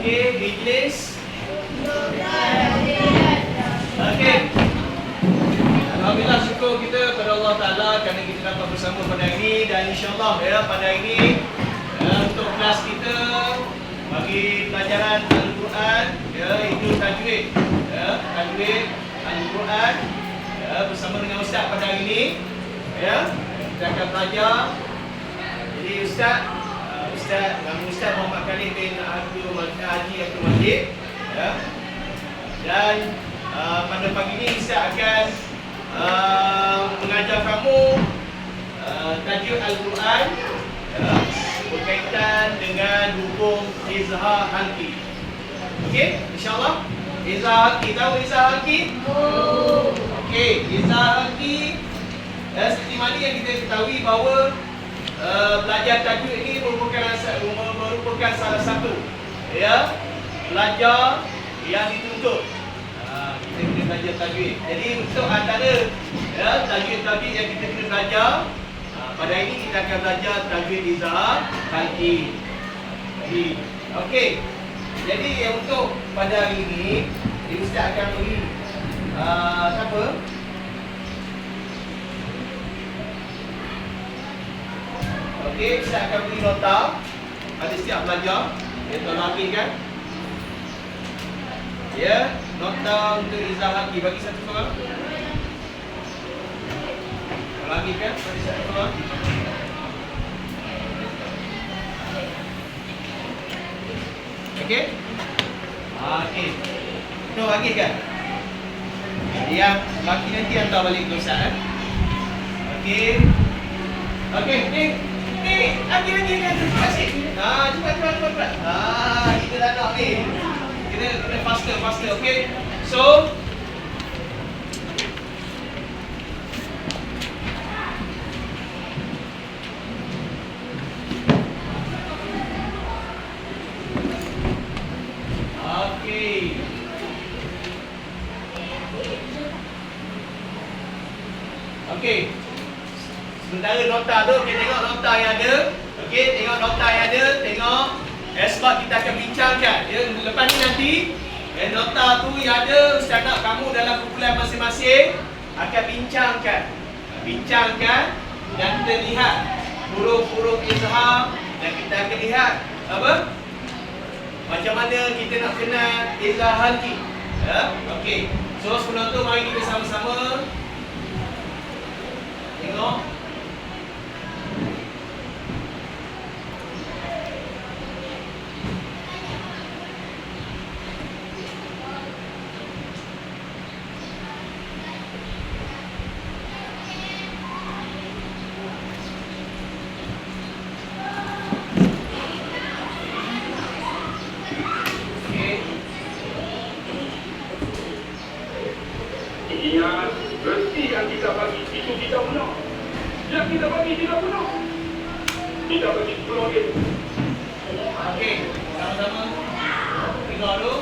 Okey, Ijlis. Okey. Alhamdulillah syukur kita kepada Allah Taala kerana kita dapat bersama pada hari ini dan insya-Allah ya pada hari ini ya, untuk kelas kita bagi pelajaran Al-Quran ya itu tajwid ya tajwid Al-Quran ya bersama dengan ustaz pada hari ini ya kita akan belajar jadi ustaz uh, ustaz nama ustaz Muhammad Khalid bin Abdul Haji Abdul Majid ya dan uh, pada pagi ini ustaz akan uh, mengajar kamu uh, tajuk Al-Quran ya, berkaitan dengan hukum izhar halki. Okey, insya-Allah. Izhar halki tahu izhar halki? Okey, izhar halki uh, seperti mana yang kita ketahui bahawa uh, belajar tajwid ini merupakan salah satu ya belajar yang dituntut Ah, kita kena belajar tajwid. Jadi untuk antara ya tajwid-tajwid yang kita kena belajar ah, pada ini kita akan belajar tajwid izhar halki. Jadi okey. Jadi yang untuk pada hari ini ini ustaz akan beri uh, siapa? Okey, ustaz akan beri nota pada setiap pelajar. Ya, tolong ambilkan. Ya, nota untuk izah lagi bagi satu orang. Lagi kan bagi satu orang. Okey? Okey. Tu lagi kan? Yang laki nanti hantar balik Ustaz eh? Okey. Okey, ni lagi lagi terima kasih. Ah, cepat cepat cepat. cepat. Ah, kita dah nak ni. Kita kena faster faster, okey? So, Okey. Sementara nota tu, kita tengok nota yang ada. Okey, tengok nota yang ada, tengok eh, sebab kita akan bincangkan. Ya, lepas ni nanti eh, nota tu yang ada Ustaz nak kamu dalam kumpulan masing-masing akan bincangkan. Bincangkan dan kita lihat huruf-huruf izhar dan kita akan lihat apa? Macam mana kita nak kenal izhar halki. Ya, okey. So sebelum tu mari kita sama-sama tengok Okey. Ingat, resi yang kita bagi itu kita menang. Yang kita bagi tidak menang. Kita bagi sepuluh ringgit. Okey, sama-sama. Tengok dulu.